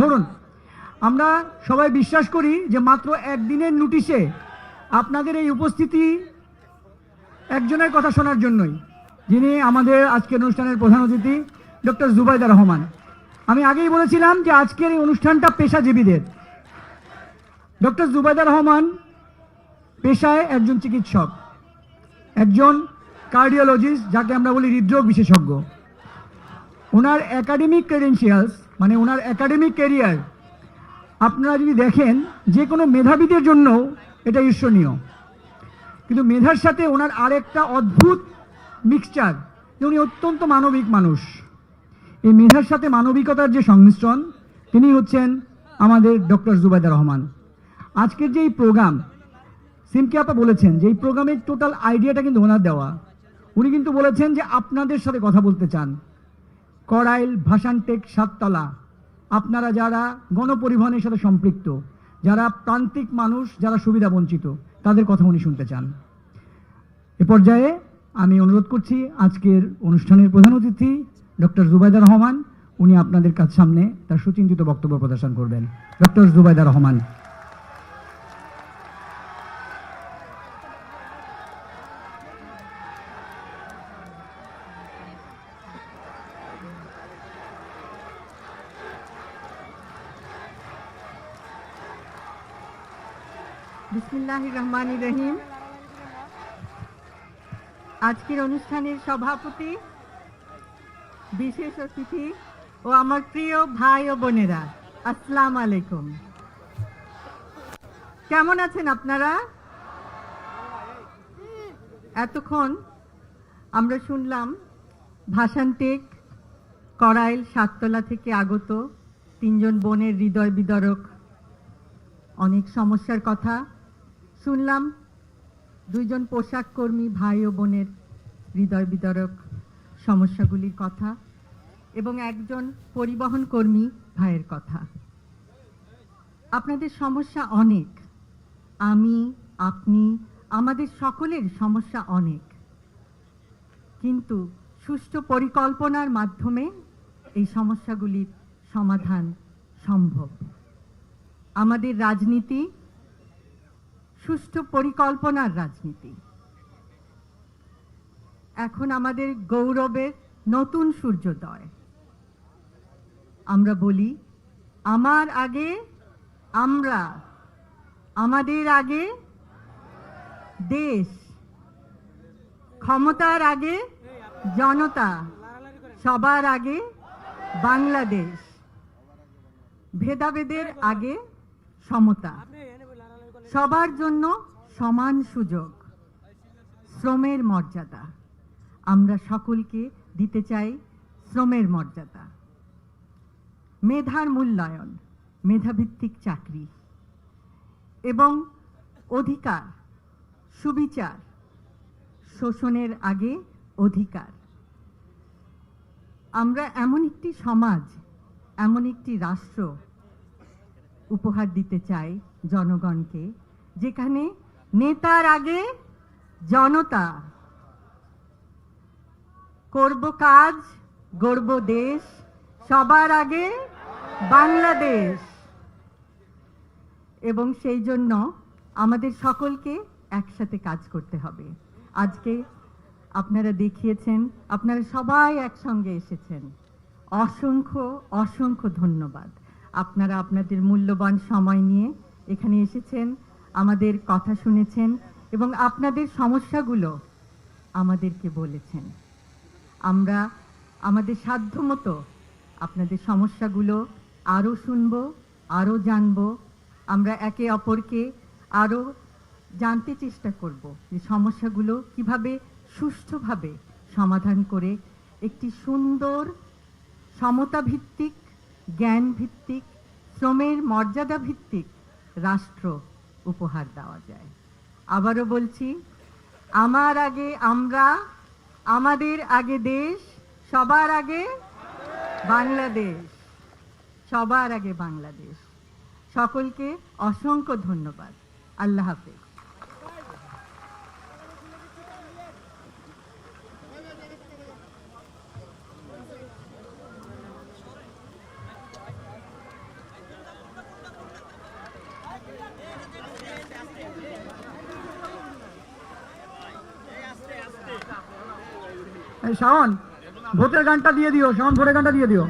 ধরুন, আমরা সবাই বিশ্বাস করি যে মাত্র একদিনের নোটিশে আপনাদের এই উপস্থিতি একজনের কথা শোনার জন্যই, যিনি আমাদের আজকের অনুষ্ঠানের প্রধান অতিথি, ডক্টর জুবাইদা রহমান। আমি আগেই বলেছিলাম যে আজকের এই অনুষ্ঠানটা পেশাজীবীদের। ডক্টর জুবাইদা রহমান পেশায় একজন চিকিৎসক, একজন কার্ডিওলজিস্ট যাকে আমরা বলি হৃদরোগ বিশেষজ্ঞ। ওনার একাডেমিক ক্রেডেন্সিয়ালস মানে ওনার একাডেমিক ক্যারিয়ার আপনারা যদি দেখেন যে কোনো মেধাবীদের জন্য এটা ঈর্ষণীয়। কিন্তু মেধার সাথে ওনার আরেকটা অদ্ভুত মিক্সচার যে উনি অত্যন্ত মানবিক মানুষ। এই মেধার সাথে মানবিকতার যে সংমিশ্রণ, তিনি হচ্ছেন আমাদের ডক্টর জুবাইদা রহমান। আজকের যে এই প্রোগ্রাম সিমকে আপা বলেছেন যে এই প্রোগ্রামের টোটাল আইডিয়াটা কিন্তু ওনার দেওয়া। উনি কিন্তু বলেছেন যে আপনাদের সাথে কথা বলতে চান। করাইল ভাসানটেক সাততলা। আপনারা যারা গণপরিবহনের সাথে সম্পৃক্ত, যারা প্রান্তিক মানুষ, যারা সুবিধা বঞ্চিত, তাদের কথা উনি শুনতে চান। এ পর্যায়ে আমি অনুরোধ করছি আজকের অনুষ্ঠানের প্রধান অতিথি, ডক্টর জুবাইদা রহমান, উনি আপনাদের কাছ সামনে তার সুচিন্তিত বক্তব্য প্রদর্শন করবেন। ডক্টর জুবাইদা রহমান। বিসমিল্লাহ রহমান রহিম আজকের অনুষ্ঠানের সভাপতি, বিশেষ অতিথি ও আমার প্রিয় ভাই ও বোনেরা, আসসালাম আলাইকুম। কেমন আছেন আপনারা? এতক্ষণ আমরা শুনলাম ভাষান্টেক করাইল সাততলা থেকে আগত তিনজন বোনের হৃদয় বিদরক। অনেক সমস্যার কথা শুনলাম দুইজন পোশাক কর্মী ভাই ও বোনের হৃদয় বিতরক সমস্যাগুলির কথা এবং একজন পরিবহন কর্মী ভাইয়ের কথা। আপনাদের সমস্যা অনেক। আমি, আপনি, আমাদের সকলের সমস্যা অনেক। কিন্তু সুষ্ঠু পরিকল্পনার মাধ্যমে এই সমস্যাগুলির সমাধান সম্ভব। আমাদের রাজনীতি সুষ্ঠু পরিকল্পনার রাজনীতি। এখন আমাদের গৌরবের নতুন সূর্যোদয়। আমরা বলি, আমার আগে, আমরা। আমাদের আগে, দেশ। ক্ষমতার আগে, জনতা। সবার আগে, বাংলাদেশ। ভেদাভেদের আগে, সমতা। সবার জন্য সমান সুযোগ, শ্রমের মর্যাদা। আমরা সকলকে দিতে চাই শ্রমের মর্যাদা। মেধার মূল্যায়ন, মেধাভিত্তিক চাকরি এবং অধিকার, সুবিচার, শোষণের আগে অধিকার। আমরা এমন একটি সমাজ, এমন একটি রাষ্ট্র উপহার দিতে চাই জনগণকে। যেখানে নেতার আগে জনতা করব কাজ, গড়ব দেশ, সবার আগে বাংলাদেশ। এবং সেই জন্য আমাদের সকলকে একসাথে কাজ করতে হবে। আজকে আপনারা দেখিয়েছেন, আপনারা সবাই একসঙ্গে এসেছেন। অসংখ্য অসংখ্য ধন্যবাদ। আপনারা আপনাদের মূল্যবান সময় নিয়ে এখানে এসেছেন। আমাদের কথা শুনেছেন এবং আপনাদের সমস্যাগুলো আমাদেরকে বলেছেন। আমরা আমাদের সাধ্যমতো আপনাদের সমস্যাগুলো আরও শুনব আরও জানব। আমরা একে অপরকে আরও জানতে চেষ্টা করব যে সমস্যাগুলো কীভাবে সুষ্ঠুভাবে সমাধান করে একটি সুন্দর সমতা ভিত্তিক জ্ঞান ভিত্তিক শ্রমের মর্যাদা ভিত্তিক রাষ্ট্র উপহার দেওয়া যায়। আবারও বলছি, আমার আগে আমরা, আমাদের আগে দেশ, সবার আগে বাংলাদেশ, সবার আগে বাংলাদেশ। সকলকে অসংখ্য ধন্যবাদ। আল্লাহ হাফেজ। এই শাওন ভোটের গানটা দিয়ে দিও শাওন ভোটের গানটা দিয়ে দিও।